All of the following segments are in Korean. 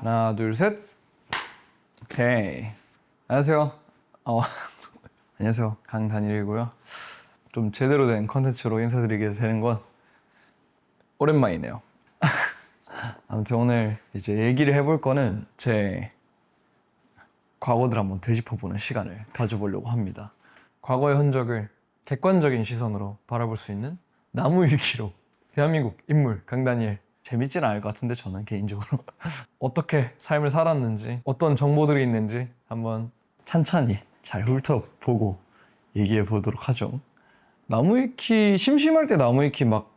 하나, 둘, 셋. 오케이. 안녕하세요. 어, 안녕하세요. 강단일이고요. 좀 제대로 된 컨텐츠로 인사드리게 되는 건 오랜만이네요. 아무튼 오늘 이제 얘기를 해볼 거는 제 과거들 한번 되짚어보는 시간을 가져보려고 합니다. 과거의 흔적을 객관적인 시선으로 바라볼 수 있는 나무 위키로 대한민국 인물 강다니엘 재밌지는 않을 것 같은데 저는 개인적으로 어떻게 삶을 살았는지 어떤 정보들이 있는지 한번 찬찬히 잘 훑어보고 얘기해 보도록 하죠. 나무위키 심심할 때 나무위키 막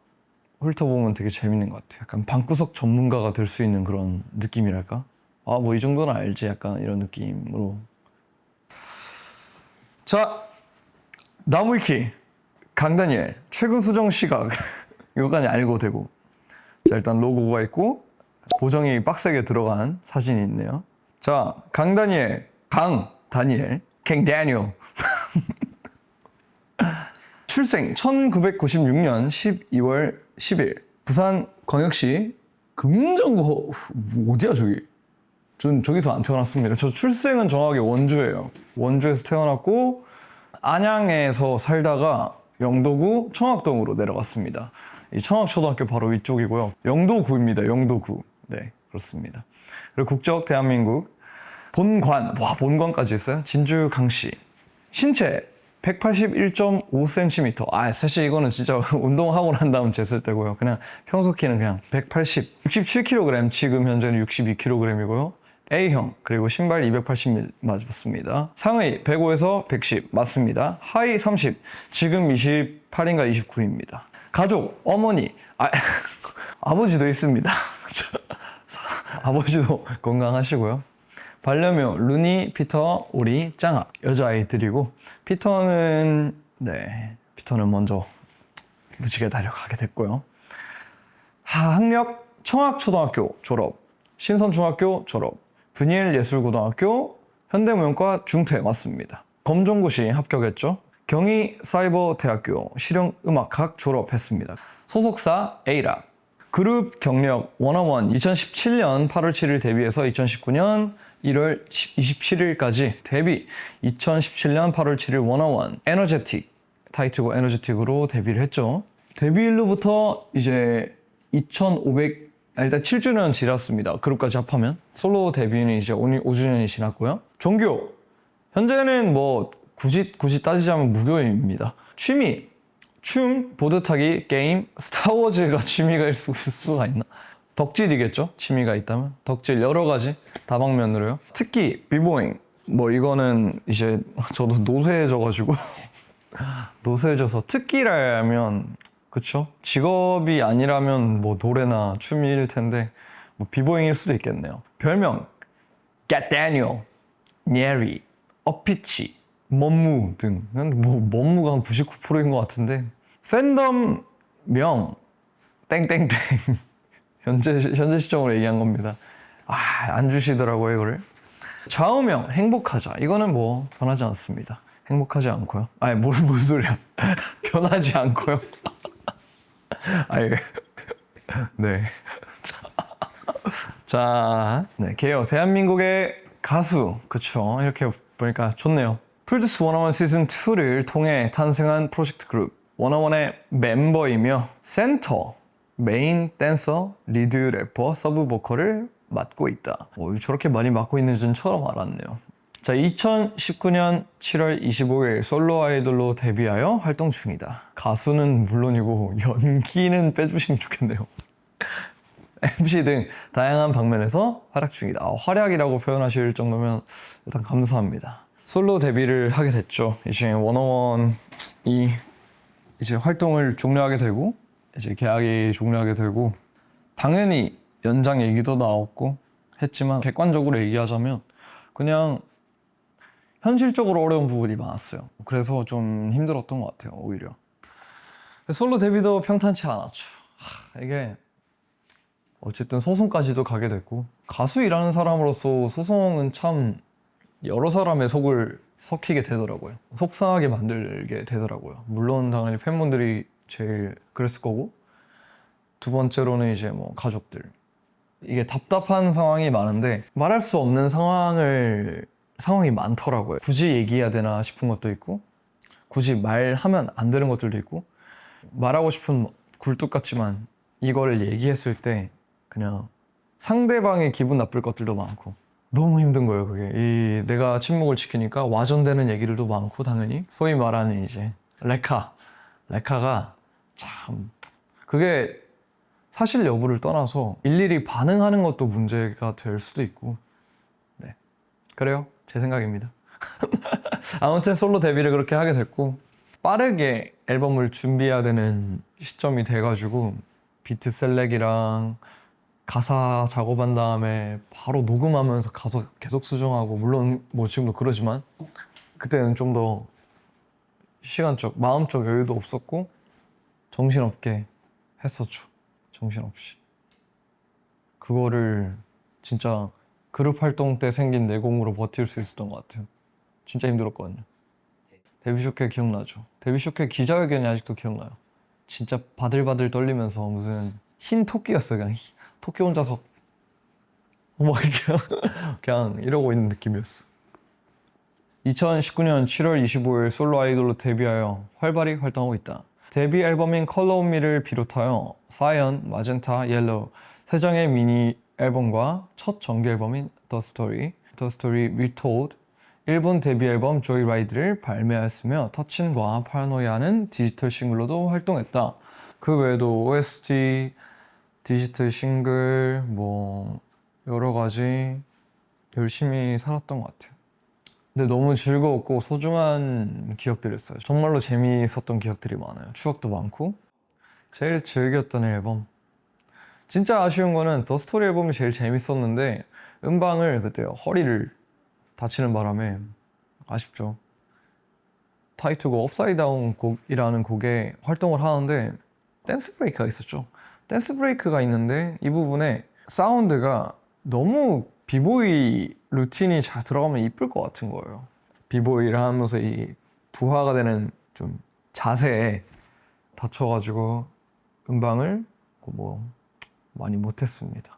훑어보면 되게 재밌는 것 같아요. 약간 방구석 전문가가 될 수 있는 그런 느낌이랄까? 아, 뭐 이 정도는 알지. 약간 이런 느낌으로. 자, 나무위키 강다니엘 최근 수정 시각 이거까지 알고 되고. 자, 일단 로고가 있고 보정이 빡세게 들어간 사진이 있네요. 자, 강다니엘, 강 다니엘, 갱 다니엘. 출생 1996년 12월 10일 부산 광역시 금정구 뭐 어디야 저기? 전 저기서 안 태어났습니다. 저 출생은 정확하게 원주예요. 원주에서 태어났고 안양에서 살다가 영도구 청학동으로 내려갔습니다. 이 청학초등학교 바로 위쪽이고요. 영도구입니다. 영도구. 네, 그렇습니다. 그리고 국적 대한민국 본관 와 본관까지 있어요. 진주 강씨 신체 181.5cm. 아, 사실 이거는 진짜 운동하고 난 다음 쟀을 때고요. 그냥 평소 키는 그냥 180, 67kg, 지금 현재는 62kg이고요. A형, 그리고 신발 280mm 맞습니다. 상의 105에서 110 맞습니다. 하의 30, 지금 28인가 29입니다. 가족, 어머니, 아, 아버지도 있습니다. 아버지도 건강하시고요. 반려묘 루니, 피터, 오리, 짱아 여자아이들이고 피터는 네 피터는 먼저 무지개 다려가게 됐고요. 하, 학력 청학초등학교 졸업, 신선중학교 졸업, 브니엘 예술고등학교, 현대무용과 중퇴 맞습니다. 검정고시 합격했죠. 경희 사이버대학교 실용음악학 졸업했습니다. 소속사 A라 그룹 경력 원어원 2017년 8월 7일 데뷔해서 2019년 1월 27일까지 데뷔. 2017년 8월 7일 원어원 에너제틱 타이틀곡 에너제틱으로 데뷔를 했죠. 데뷔일로부터 이제 2500 아, 일단 7주년 지났습니다. 그룹까지 합하면. 솔로 데뷔는 이제 5주년이 지났고요. 종교. 현재는 뭐 굳이 굳이 따지자면 무교입니다 취미 춤, 보드 타기, 게임, 스타워즈가 취미가 수, 수가 있나? 덕질이겠죠? 취미가 있다면 덕질 여러 가지 다방면으로요. 특히 비보잉 뭐 이거는 이제 저도 노쇠해져가지고 노쇠해져서 특기라면 그쵸? 직업이 아니라면 뭐 노래나 춤일 텐데 뭐 비보잉일 수도 있겠네요. 별명 Get Daniel, Neri, 어피치, 먼무 등. 뭐 먼무가 한 99%인 것 같은데 팬덤 명 땡땡땡 현재 현재 시점으로 얘기한 겁니다. 아안 주시더라고요 이거를. 좌우명 행복하자 이거는 뭐 변하지 않습니다. 행복하지 않고요. 아니 뭘 무슨 소리야? 변하지 않고요. 아예 네. 자, 네, 개요. 대한민국의 가수. 그쵸. 이렇게 보니까 좋네요. 풀드스 101 시즌 2를 통해 탄생한 프로젝트 그룹 원어원의 멤버이며 센터, 메인 댄서, 리드 래퍼, 서브 보컬을 맡고 있다. 오, 저렇게 많이 맡고 있는지는 처음 알았네요. 자, 2019년 7월 25일 솔로 아이돌로 데뷔하여 활동 중이다. 가수는 물론이고 연기는 빼주시면 좋겠네요. MC 등 다양한 방면에서 활약 중이다. 아, 활약이라고 표현하실 정도면 일단 감사합니다. 솔로 데뷔를 하게 됐죠. 이제 원어원이 이제 활동을 종료하게 되고 이제 계약이 종료하게 되고 당연히 연장 얘기도 나왔고 했지만 객관적으로 얘기하자면 그냥 현실적으로 어려운 부분이 많았어요. 그래서 좀 힘들었던 것 같아요. 오히려 솔로 데뷔도 평탄치 않았죠. 하, 이게 어쨌든 소송까지도 가게 됐고 가수 일하는 사람으로서 소송은 참 여러 사람의 속을 섞이게 되더라고요. 속상하게 만들게 되더라고요. 물론 당연히 팬분들이 제일 그랬을 거고 두 번째로는 이제 뭐 가족들 이게 답답한 상황이 많은데 말할 수 없는 상황을 상황이 많더라고요. 굳이 얘기해야 되나 싶은 것도 있고 굳이 말하면 안 되는 것들도 있고 말하고 싶은 굴뚝 같지만 이걸 얘기했을 때 그냥 상대방의 기분 나쁠 것들도 많고 너무 힘든 거예요 그게. 이 내가 침묵을 지키니까 와전되는 얘기들도 많고 당연히. 소위 말하는 이제 레카. 레카가 참 그게 사실 여부를 떠나서 일일이 반응하는 것도 문제가 될 수도 있고. 네. 그래요? 제 생각입니다. 아무튼 솔로 데뷔를 그렇게 하게 됐고 빠르게 앨범을 준비해야 되는 시점이 돼가지고 비트 셀렉이랑 가사 작업한 다음에 바로 녹음하면서 가사 계속 수정하고 물론 뭐 지금도 그러지만 그때는 좀 더 시간적 마음적 여유도 없었고 정신없게 했었죠. 정신없이. 그거를 진짜 그룹 활동 때 생긴 내공으로 버틸 수 있었던 것 같아요. 진짜 힘들었거든요. 데뷔 쇼케 기억나죠? 데뷔 쇼케 기자회견이 아직도 기억나요. 진짜 바들바들 떨리면서 무슨 흰 토끼였어요 그냥. 흰- 토끼 혼자서 막 그냥 그냥 이러고 있는 느낌이었어. 2019년 7월 25일 솔로 아이돌로 데뷔하여 활발히 활동하고 있다. 데뷔 앨범인 컬러 온 미를 비롯하여 사이언, 마젠타, 옐로우 세 장의 미니 앨범과 첫 정규 앨범인 The Story, The Story Retold, 일본 데뷔 앨범 조이라이드를 발매하였으며 터친과 파노이아는 디지털 싱글로도 활동했다. 그 외에도 OST, 디지털 싱글 뭐 여러 가지 열심히 살았던 것 같아요. 근데 너무 즐거웠고 소중한 기억들이었어요. 정말로 재미있었던 기억들이 많아요. 추억도 많고 제일 즐겼던 앨범. 진짜 아쉬운 거는 더 스토리 앨범이 제일 재밌었는데 음방을 그때 허리를 다치는 바람에 아쉽죠. 타이틀곡 업사이드 다운 곡이라는 곡에 활동을 하는데 댄스 브레이크가 있었죠. 댄스 브레이크가 있는데 이 부분에 사운드가 너무 비보이 루틴이 잘 들어가면 이쁠 것 같은 거예요. 비보이를 하면서 이 부하가 되는 좀 자세에 다쳐가지고 음방을 뭐 많이 못했습니다.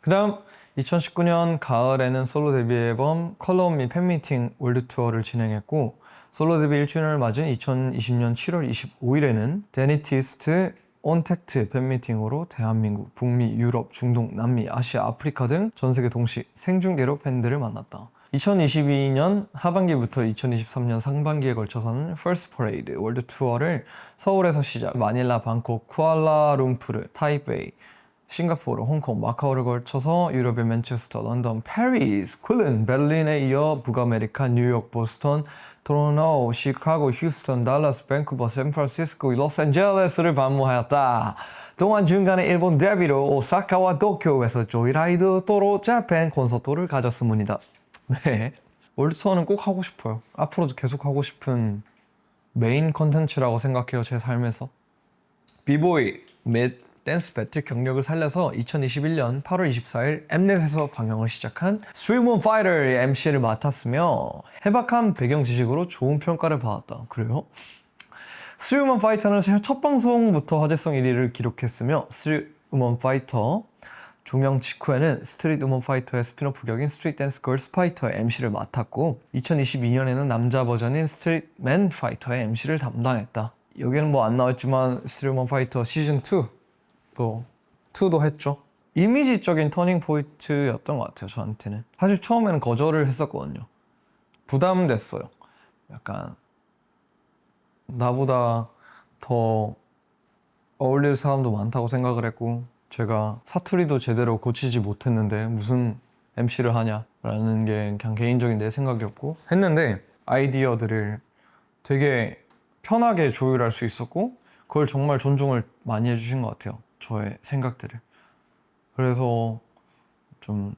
그다음 2019년 가을에는 솔로 데뷔 앨범 컬러 온미 팬미팅 월드 투어를 진행했고 솔로 데뷔 1주년을 맞은 2020년 7월 25일에는 데니티스트 온택트 팬미팅으로 대한민국, 북미, 유럽, 중동, 남미, 아시아, 아프리카 등 전 세계 동시 생중계로 팬들을 만났다. 2022년 하반기부터 2023년 상반기에 걸쳐서는 퍼스트 퍼레이드 월드 투어를 서울에서 시작, 마닐라, 방콕, 쿠알라룸푸르, 타이베이, 싱가포르, 홍콩, 마카오를 걸쳐서 유럽의 맨체스터, 런던, 파리스, 콜른, 베를린에 이어 북아메리카, 뉴욕, 보스턴, 토론토, 시카고, 휴스턴, 달라스, 밴쿠버, 샌프란시스코, 로스앤젤레스를 방문하였다. 동안 중간에 일본 데뷔로 오사카와 도쿄에서 조이라이드 도로 재팬 콘서트를 가졌습니다. 네. 월드 투어는 꼭 하고 싶어요. 앞으로도 계속 하고 싶은 메인 컨텐츠라고 생각해요, 제 삶에서. 비보이 및 댄스 배틀 경력을 살려서 2021년 8월 24일 엠넷에서 방영을 시작한 on Fighter의 MC를 맡았으며 해박한 배경 지식으로 좋은 평가를 받았다. 그래요? On Fighter는 첫 방송부터 화제성 1위를 기록했으며 on Fighter 종영 직후에는 스트리트 우먼 파이터의 스피노프 격인 스트리트 댄스 걸스 파이터의 MC를 맡았고 2022년에는 남자 버전인 스트리트 맨 파이터의 MC를 담당했다. 여기는 뭐 안 나왔지만 스트리트 우먼 파이터 시즌 2 또 2도 했죠. 이미지적인 터닝 포인트였던 것 같아요. 저한테는 사실 처음에는 거절을 했었거든요. 부담됐어요. 약간 나보다 더 어울릴 사람도 많다고 생각을 했고 제가 사투리도 제대로 고치지 못했는데 무슨 MC를 하냐라는 게 그냥 개인적인 내 생각이었고 했는데 아이디어들을 되게 편하게 조율할 수 있었고 그걸 정말 존중을 많이 해주신 것 같아요 저의 생각들을. 그래서 좀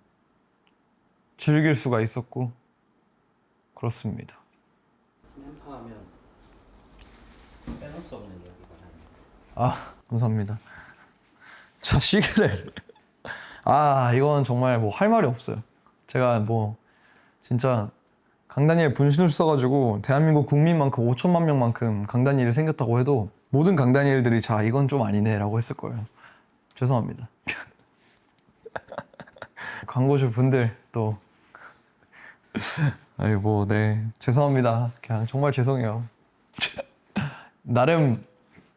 즐길 수가 있었고 그렇습니다. 스맨파 하면 빼놓을 수 없는 이야기가 아 감사합니다. 자 시계를. 아 이건 정말 뭐 할 말이 없어요. 제가 뭐 진짜 강다니엘 분신을 써가지고 대한민국 국민만큼 5천만 명만큼 강다니엘이 생겼다고 해도 모든 강다니엘들이 자 이건 좀 아니네 라고 했을 거예요 죄송합니다 광고주 분들 또 아이 뭐네 죄송합니다. 그냥 정말 죄송해요. 나름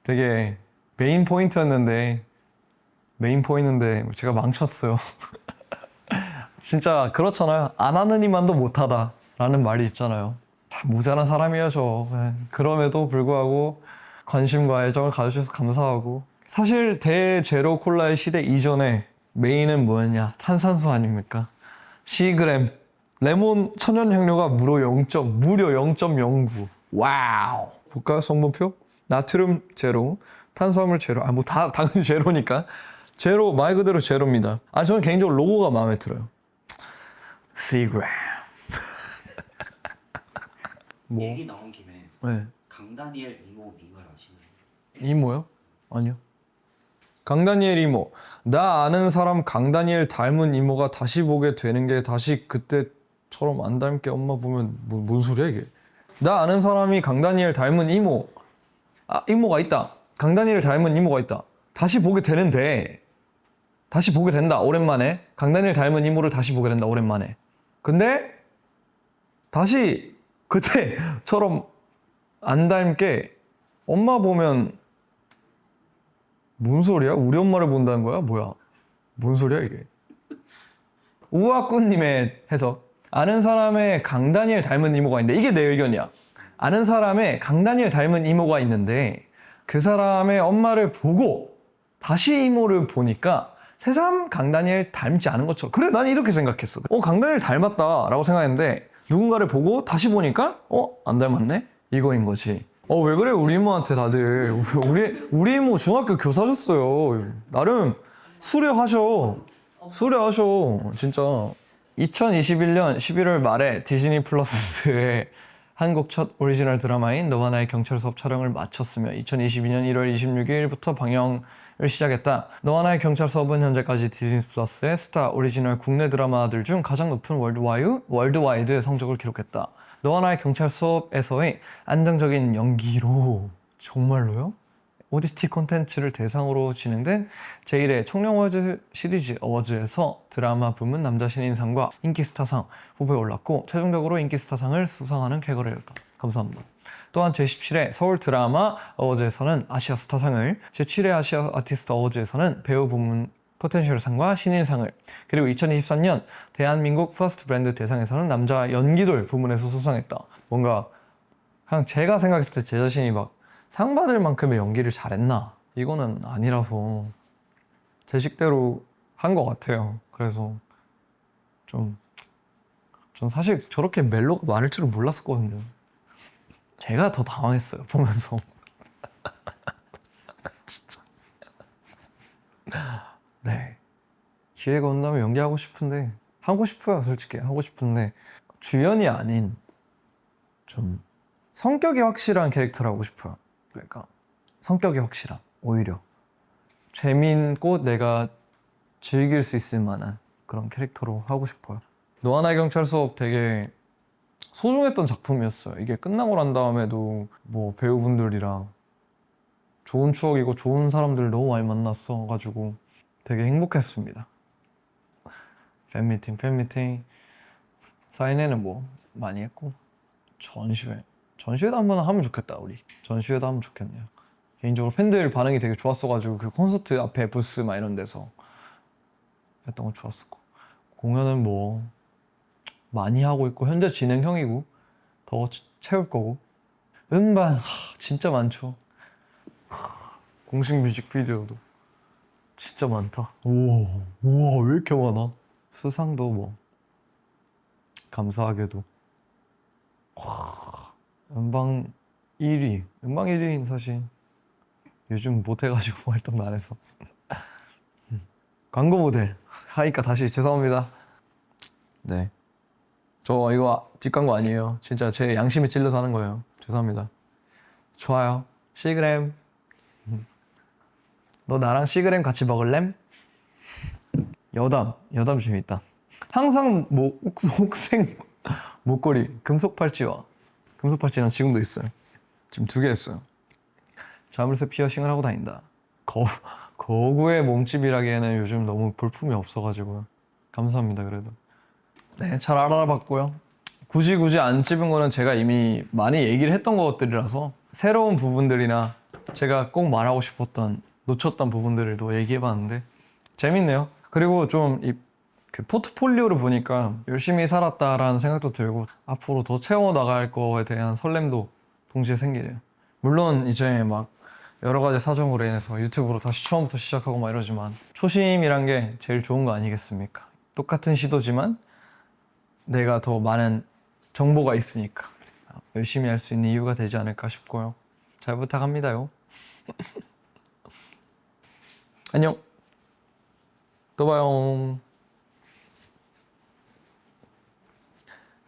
되게 메인 포인트였는데 메인 포인트인데 제가 망쳤어요. 진짜 그렇잖아요. 안 하는 이만도 못하다라는 말이 있잖아요. 참 모자란 사람이에요, 저. 네. 그럼에도 불구하고 관심과 애정을 가져주셔서 감사하고. 사실 대제로 콜라의 시대 이전에 메인은 뭐였냐? 탄산수 아닙니까? 시그램. 레몬 천연 향료가 무려 0. 무려 0.09. 와우. 볼까요, 성분표? 나트륨 제로, 탄수화물 제로. 아, 뭐 다 당연히 제로니까. 제로 말 그대로 제로입니다. 아 저는 개인적으로 로고가 마음에 들어요. 시그램. 뭐? 얘기 나온 김에 네. 강다니엘 이모 밈을 아시나요? 이모요? 아니요. 강다니엘 이모. 나 아는 사람 강다니엘 닮은 이모가 다시 보게 되는 게 다시 그때처럼 안 닮게 엄마 보면 뭐, 뭔 소리야 이게? 나 아는 사람이 강다니엘 닮은 이모. 아 이모가 있다. 강다니엘 닮은 이모가 있다. 다시 보게 되는데 다시 보게 된다 오랜만에 강다니엘 닮은 이모를 다시 보게 된다 오랜만에. 근데 다시 그때처럼 안 닮게 엄마 보면 뭔 소리야? 우리 엄마를 본다는 거야? 뭐야? 뭔 소리야 이게? 우아꾸님의 해석. 아는 사람의 강다니엘 닮은 이모가 있는데 이게 내 의견이야. 아는 사람의 강다니엘 닮은 이모가 있는데 그 사람의 엄마를 보고 다시 이모를 보니까 새삼 강다니엘 닮지 않은 것처럼 그래 난 이렇게 생각했어. 어 강다니엘 닮았다라고 생각했는데 누군가를 보고 다시 보니까 어 안 닮았네 이거인 거지. 어 왜 그래 우리 이모한테 다들 우리 우리 이모 중학교 교사셨어요. 나름 수려하셔 수려하셔 진짜. 2021년 11월 말에 디즈니 플러스의 한국 첫 오리지널 드라마인 너와 나의 경찰 수업 촬영을 마쳤으며 2022년 1월 26일부터 방영을 시작했다. 너와 나의 경찰 수업은 현재까지 디즈니 플러스의 스타 오리지널 국내 드라마들 중 가장 높은 월드와이드, 월드와이드 성적을 기록했다. 너와 나의 경찰 수업에서의 안정적인 연기로 정말로요? ODT 콘텐츠를 대상으로 진행된 제1회 청룡어워즈 시리즈 어워즈에서 드라마 부문 남자 신인상과 인기스타상 후보에 올랐고 최종적으로 인기스타상을 수상하는 쾌거를 이뤘다. 감사합니다. 또한 제17회 서울 드라마 어워즈에서는 아시아 스타상을, 제7회 아시아 아티스트 어워즈에서는 배우 부문 포텐셜상과 신인상을, 그리고 2023년 대한민국 퍼스트 브랜드 대상에서는 남자 연기돌 부문에서 수상했다. 뭔가 그냥 제가 생각했을 때 제 자신이 막 상 받을 만큼의 연기를 잘했나? 이거는 아니라서 제 식대로 한 것 같아요. 그래서 좀, 전 사실 저렇게 멜로가 많을 줄은 몰랐었거든요. 제가 더 당황했어요, 보면서. 진짜. 네. 기회가 온다면 연기하고 싶은데, 하고 싶어요, 솔직히. 하고 싶은데, 주연이 아닌, 좀, 성격이 확실한 캐릭터를 하고 싶어요. 그러니까, 성격이 확실한, 오히려. 재미있고 내가 즐길 수 있을 만한 그런 캐릭터로 하고 싶어요. 나의 경찰 수업 되게 소중했던 작품이었어요. 이게 끝나고 난 다음에도 뭐 배우분들이랑 좋은 추억이고 좋은 사람들 너무 많이 만났어 가지고 되게 행복했습니다. 팬미팅, 팬미팅, 사인회는 뭐 많이 했고 전시회, 전시회도 한번 하면 좋겠다 우리. 전시회도 하면 좋겠네요. 개인적으로 팬들 반응이 되게 좋았어가지고 그 콘서트 앞에 부스 막 이런 데서 했던 거 좋았었고. 공연은 뭐 많이 하고 있고 현재 진행형이고 더 채- 채울 거고. 음반 하, 진짜 많죠. 하, 공식 뮤직비디오도 진짜 많다. 우와 우와 왜 이렇게 많아 수상도 뭐 감사하게도 와, 음방 1위 음방 1위는 사실 요즘 못해가지고 활동도 안 해서 음. 광고 모델 하니까 다시 죄송합니다 네. 저 이거 뒷광고 아니에요. 진짜 제 양심에 찔려서 하는 거예요. 죄송합니다. 좋아요. 시그램. 너 나랑 시그램 같이 먹을램? 여담. 여담 재밌다. 항상 뭐 옥- 옥생 목걸이 금속 팔찌와 금속 팔찌는 지금도 있어요. 지금 두개 했어요. 자물쇠 피어싱을 하고 다닌다. 거, 고구의 몸집이라기에는 요즘 너무 볼품이 없어가지고요. 감사합니다 그래도. 네, 잘 알아봤고요. 굳이 굳이 안 찝은 거는 제가 이미 많이 얘기를 했던 것들이라서 새로운 부분들이나 제가 꼭 말하고 싶었던 놓쳤던 부분들을 또 얘기해봤는데 재밌네요. 그리고 좀이 그 포트폴리오를 보니까 열심히 살았다라는 생각도 들고 앞으로 더 채워 나갈 거에 대한 설렘도 동시에 생기네요. 물론 이제 막 여러 가지 사정으로 인해서 유튜브로 다시 처음부터 시작하고 막 이러지만 초심이란 게 제일 좋은 거 아니겠습니까? 똑같은 시도지만 내가 더 많은 정보가 있으니까 열심히 할 수 있는 이유가 되지 않을까 싶고요. 잘 부탁합니다요. 안녕. 또 봐요.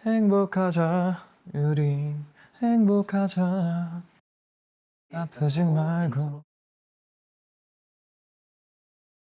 행복하자, 우리 행복하자. 아프지 말고.